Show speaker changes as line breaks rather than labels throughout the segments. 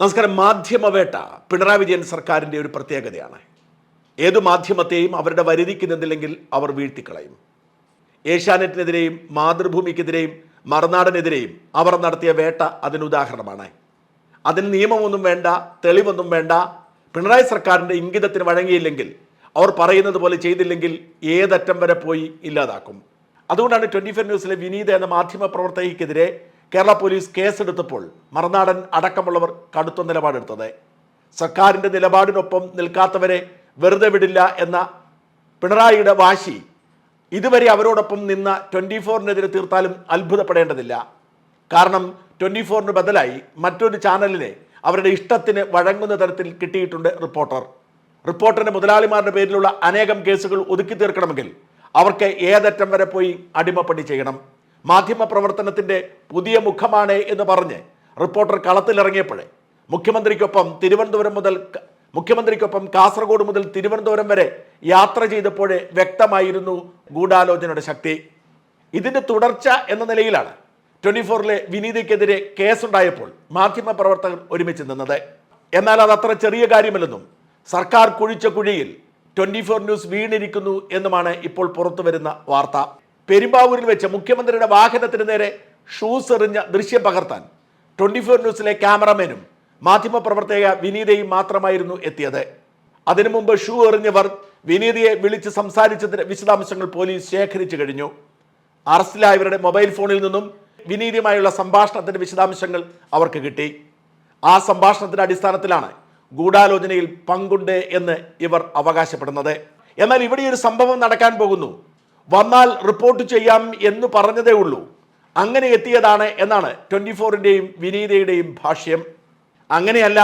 നമസ്കാരം. മാധ്യമവേട്ട പിണറായി വിജയൻ സർക്കാരിന്റെ ഒരു പ്രത്യേകതയാണ്. ഏതു മാധ്യമത്തെയും അവരുടെ വരുതിക്ക് നിന്നില്ലെങ്കിൽ അവർ വീഴ്ത്തിക്കളയും. ഏഷ്യാനെറ്റിനെതിരെയും മാതൃഭൂമിക്കെതിരെയും മറുനാടനെതിരെയും അവർ നടത്തിയ വേട്ട അതിനുദാഹരണമാണ് അതിന് നിയമമൊന്നും വേണ്ട തെളിവൊന്നും വേണ്ട പിണറായി സർക്കാരിന്റെ ഇംഗിതത്തിന് വഴങ്ങിയില്ലെങ്കിൽ അവർ പറയുന്നത് പോലെ ചെയ്തില്ലെങ്കിൽ ഏതറ്റം വരെ പോയി ഇല്ലാതാക്കും. അതുകൊണ്ടാണ് ട്വന്റി ഫോർ ന്യൂസിലെ വിനീത എന്ന മാധ്യമ പ്രവർത്തകയ്ക്കെതിരെ കേരള പോലീസ് കേസെടുത്തപ്പോൾ മറുനാടൻ അടക്കമുള്ളവർ കടുത്ത നിലപാടെടുത്തത്. സർക്കാരിന്റെ നിലപാടിനൊപ്പം നിൽക്കാത്തവരെ വെറുതെ വിടില്ല എന്ന പിണറായിയുടെ വാശി ഇതുവരെ അവരോടൊപ്പം നിന്ന ട്വന്റി ഫോറിനെതിരെ തീർത്താലും അത്ഭുതപ്പെടേണ്ടതില്ല. കാരണം ട്വന്റി ഫോറിന് ബദലായി മറ്റൊരു ചാനലിനെ അവരുടെ ഇഷ്ടത്തിന് വഴങ്ങുന്ന തരത്തിൽ കിട്ടിയിട്ടുണ്ട് റിപ്പോർട്ടർ. റിപ്പോർട്ടറിന് മുതലാളിമാരുടെ പേരിലുള്ള അനേകം കേസുകൾ ഒതുക്കി തീർക്കണമെങ്കിൽ അവർക്ക് ഏതറ്റം വരെ പോയി അടിമപ്പണി ചെയ്യണം. മാധ്യമ പ്രവർത്തനത്തിന്റെ പുതിയ മുഖമാണ് എന്ന് പറഞ്ഞ് റിപ്പോർട്ടർ കളത്തിലിറങ്ങിയപ്പോഴേ മുഖ്യമന്ത്രിക്കൊപ്പം തിരുവനന്തപുരം മുതൽ മുഖ്യമന്ത്രിക്കൊപ്പം കാസർഗോഡ് മുതൽ തിരുവനന്തപുരം വരെ യാത്ര ചെയ്തപ്പോഴേ വ്യക്തമായിരുന്നു ഗൂഢാലോചനയുടെ ശക്തി. ഇതിന്റെ തുടർച്ച എന്ന നിലയിലാണ് ട്വന്റി ഫോറിലെ വിനീതയ്ക്കെതിരെ കേസുണ്ടായപ്പോൾ മാധ്യമ പ്രവർത്തകർ ഒരുമിച്ച് നിന്നത്. എന്നാൽ അത് അത്ര ചെറിയ കാര്യമല്ലെന്നും സർക്കാർ കുഴിച്ച കുഴിയിൽ ട്വന്റി ഫോർ ന്യൂസ് വീണിരിക്കുന്നു എന്നുമാണ് ഇപ്പോൾ പുറത്തു വരുന്ന വാർത്ത. പെരുമ്പാവൂരിൽ വെച്ച് മുഖ്യമന്ത്രിയുടെ വാഹനത്തിന് നേരെ ഷൂസ് എറിഞ്ഞ ദൃശ്യം പകർത്താൻ. ട്വന്റി ഫോർ ന്യൂസിലെ ക്യാമറമാനും മാധ്യമപ്രവർത്തക വിനീതയും മാത്രമായിരുന്നു എത്തിയത്. അതിനു മുമ്പ് ഷൂ എറിഞ്ഞവർ വിനീതയെ വിളിച്ച് സംസാരിച്ചതിന്റെ വിശദാംശങ്ങൾ പോലീസ് ശേഖരിച്ചു കഴിഞ്ഞു. അറസ്റ്റിലായവരുടെ മൊബൈൽ ഫോണിൽ നിന്നും വിനീതയുമായുള്ള സംഭാഷണത്തിന്റെ വിശദാംശങ്ങൾ അവർക്ക് കിട്ടി. ആ സംഭാഷണത്തിന്റെ അടിസ്ഥാനത്തിലാണ് ഗൂഢാലോചനയിൽ പങ്കുണ്ട് എന്ന് ഇവർ അവകാശപ്പെടുന്നത്. എന്നാൽ ഇവിടെ ഒരു സംഭവം നടക്കാൻ പോകുന്നു. വന്നാൽ റിപ്പോർട്ട് ചെയ്യാം എന്ന് പറഞ്ഞതേ ഉള്ളൂ. അങ്ങനെ എത്തിയതാണ് എന്നാണ് ട്വന്റി ഫോറിന്റെയും വിനീതയുടെയും ഭാഷ്യം. അങ്ങനെയല്ല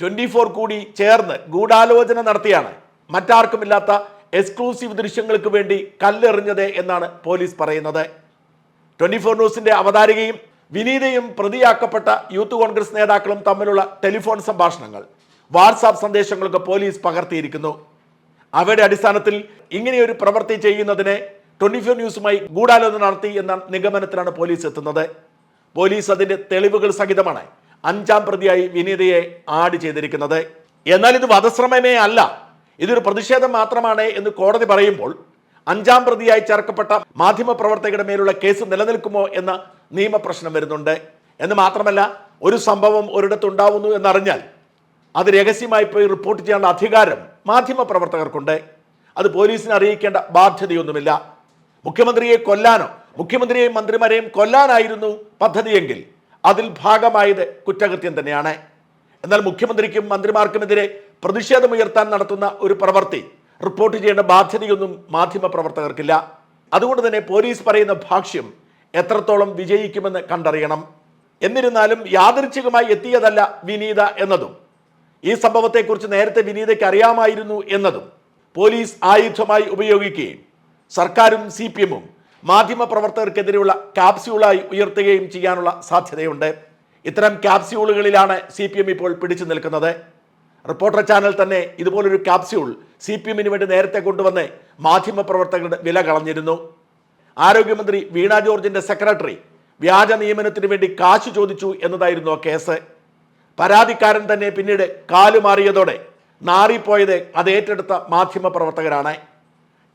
ട്വന്റി ഫോർ കൂടി ചേർന്ന് ഗൂഢാലോചന നടത്തിയാണ്. മറ്റാർക്കുമില്ലാത്ത എക്സ്ക്ലൂസീവ് ദൃശ്യങ്ങൾക്ക് വേണ്ടി കല്ലെറിഞ്ഞത് എന്നാണ് പോലീസ് പറയുന്നത്. ട്വന്റി ഫോർ ന്യൂസിന്റെ അവതാരികയും വിനീതയും പ്രതിയാക്കപ്പെട്ട യൂത്ത് കോൺഗ്രസ് നേതാക്കളും തമ്മിലുള്ള ടെലിഫോൺ സംഭാഷണങ്ങൾ വാട്സാപ്പ് സന്ദേശങ്ങളൊക്കെ പോലീസ് പകർത്തിയിരിക്കുന്നു. അവയുടെ അടിസ്ഥാനത്തിൽ ഇങ്ങനെയൊരു പ്രവൃത്തി ചെയ്യുന്നതിനെ ട്വന്റി ഫോർ ന്യൂസുമായി ഗൂഢാലോചന നടത്തി എന്ന നിഗമനത്തിലാണ് പോലീസ് എത്തുന്നത്. പോലീസ് അതിന്റെ തെളിവുകൾ സഹിതമാണ് അഞ്ചാം പ്രതിയായി വിനീതയെ ആഡ് ചെയ്തിരിക്കുന്നത്. എന്നാൽ ഇത് വധശ്രമമേ അല്ല. ഇതൊരു പ്രതിഷേധം മാത്രമാണ് എന്ന് കോടതി പറയുമ്പോൾ അഞ്ചാം പ്രതിയായി ചേർക്കപ്പെട്ട മാധ്യമ പ്രവർത്തകരുടെ മേലുള്ള കേസ് നിലനിൽക്കുമോ എന്ന നിയമപ്രശ്നം വരുന്നുണ്ട്. എന്ന് മാത്രമല്ല ഒരു സംഭവം ഒരിടത്തുണ്ടാവുന്നു എന്നറിഞ്ഞാൽ അത് രഹസ്യമായി പോയി റിപ്പോർട്ട് ചെയ്യാനുള്ള അധികാരം മാധ്യമ പ്രവർത്തകർക്കുണ്ട് അത് പോലീസിനെ അറിയിക്കേണ്ട ബാധ്യതയൊന്നുമില്ല. മുഖ്യമന്ത്രിയെ കൊല്ലാനോ മുഖ്യമന്ത്രിയെയും മന്ത്രിമാരെയും കൊല്ലാനായിരുന്നു പദ്ധതിയെങ്കിൽ അതിൽ ഭാഗമായത് കുറ്റകൃത്യം തന്നെയാണ്. എന്നാൽ മുഖ്യമന്ത്രിക്കും മന്ത്രിമാർക്കുമെതിരെ പ്രതിഷേധമുയർത്താൻ നടത്തുന്ന ഒരു പ്രവൃത്തി റിപ്പോർട്ട് ചെയ്യേണ്ട ബാധ്യതയൊന്നും മാധ്യമ പ്രവർത്തകർക്കില്ല അതുകൊണ്ട് തന്നെ പോലീസ് പറയുന്ന ഭാഷ്യം എത്രത്തോളം വിജയിക്കുമെന്ന് കണ്ടറിയണം. എന്നിരുന്നാലും യാദൃച്ഛികമായി എത്തിയതല്ല വിനീത എന്നതും. ഈ സംഭവത്തെക്കുറിച്ച് നേരത്തെ വിനീതയ്ക്ക് അറിയാമായിരുന്നു എന്നതും പോലീസ് ആയുധമായി ഉപയോഗിക്കുകയും സർക്കാരും സി പി എമ്മും മാധ്യമപ്രവർത്തകർക്കെതിരെയുള്ള കാപ്സ്യൂളായി ഉയർത്തുകയും ചെയ്യാനുള്ള സാധ്യതയുണ്ട്. ഇത്തരം ക്യാപ്സ്യൂളുകളിലാണ് സി പി എം ഇപ്പോൾ പിടിച്ചു നിൽക്കുന്നത്. റിപ്പോർട്ടർ ചാനൽ തന്നെ ഇതുപോലൊരു ക്യാപ്സ്യൂൾ സി പി എമ്മിന് വേണ്ടി നേരത്തെ കൊണ്ടുവന്ന് മാധ്യമപ്രവർത്തകരുടെ വില കളഞ്ഞിരുന്നു. ആരോഗ്യമന്ത്രി വീണ ജോർജിന്റെ സെക്രട്ടറി വ്യാജ നിയമനത്തിന് വേണ്ടി കാശ് ചോദിച്ചു എന്നതായിരുന്നു കേസ്. പരാതിക്കാരൻ തന്നെ പിന്നീട് കാലുമാറിയതോടെ നാറിപ്പോയത് അത് ഏറ്റെടുത്ത മാധ്യമ പ്രവർത്തകരാണ്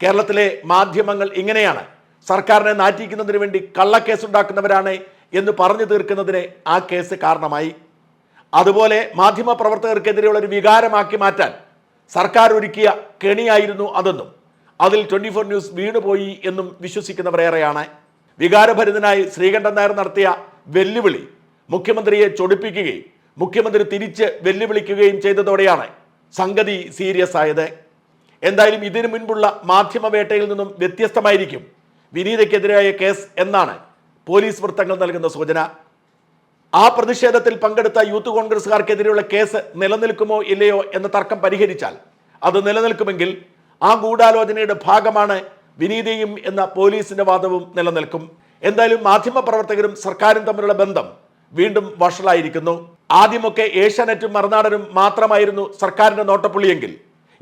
കേരളത്തിലെ മാധ്യമങ്ങൾ ഇങ്ങനെയാണ്. സർക്കാരിനെ നാറ്റിക്കുന്നതിന് വേണ്ടി കള്ളക്കേസുണ്ടാക്കുന്നവരാണ് എന്ന് പറഞ്ഞു തീർക്കുന്നതിന് ആ കേസ് കാരണമായി. അതുപോലെ മാധ്യമ പ്രവർത്തകർക്കെതിരെയുള്ള ഒരു വികാരമാക്കി മാറ്റാൻ സർക്കാർ ഒരുക്കിയ കെണിയായിരുന്നു അതെന്നും അതിൽ ട്വന്റി ഫോർ ന്യൂസ് വീണുപോയി എന്നും വിശ്വസിക്കുന്നവർ ഏറെയാണ്. വികാരഭരിതനായി ശ്രീകണ്ഠൻ നായർ നടത്തിയ വെല്ലുവിളി മുഖ്യമന്ത്രിയെ ചൊടിപ്പിക്കുകയും മുഖ്യമന്ത്രി തിരിച്ച് വെല്ലുവിളിക്കുകയും ചെയ്തതോടെയാണ് സംഗതി സീരിയസ് ആയത്. എന്തായാലും ഇതിനു മുൻപുള്ള മാധ്യമവേട്ടയിൽ നിന്നും വ്യത്യസ്തമായിരിക്കും വിനീതയ്ക്കെതിരായ കേസ് എന്നാണ് പോലീസ് വൃത്തങ്ങൾ നൽകുന്ന സൂചന. ആ പ്രതിഷേധത്തിൽ പങ്കെടുത്ത യൂത്ത് കോൺഗ്രസ്സുകാർക്കെതിരെയുള്ള കേസ് നിലനിൽക്കുമോ ഇല്ലയോ എന്ന തർക്കം പരിഹരിച്ചാൽ അത് നിലനിൽക്കുമെങ്കിൽ ആ ഗൂഢാലോചനയുടെ ഭാഗമാണ് വിനീതയും എന്ന പോലീസിന്റെ വാദവും നിലനിൽക്കും. എന്തായാലും മാധ്യമപ്രവർത്തകരും സർക്കാരും തമ്മിലുള്ള ബന്ധം വീണ്ടും വഷളായിരിക്കുന്നു. ആദ്യമൊക്കെ ഏഷ്യാനെറ്റും മറുനാടനും മാത്രമായിരുന്നു സർക്കാരിന്റെ നോട്ടപ്പുള്ളിയെങ്കിൽ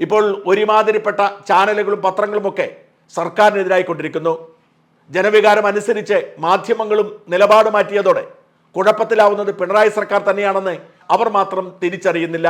ഇപ്പോൾ ഒരുമാതിരിപ്പെട്ട ചാനലുകളും പത്രങ്ങളുമൊക്കെ സർക്കാരിനെതിരായിക്കൊണ്ടിരിക്കുന്നു. ജനവികാരം അനുസരിച്ച് മാധ്യമങ്ങളും നിലപാട് മാറ്റിയതോടെ കുഴപ്പത്തിലാവുന്നത് പിണറായി സർക്കാർ തന്നെയാണെന്ന് അവർ മാത്രം തിരിച്ചറിയുന്നില്ല.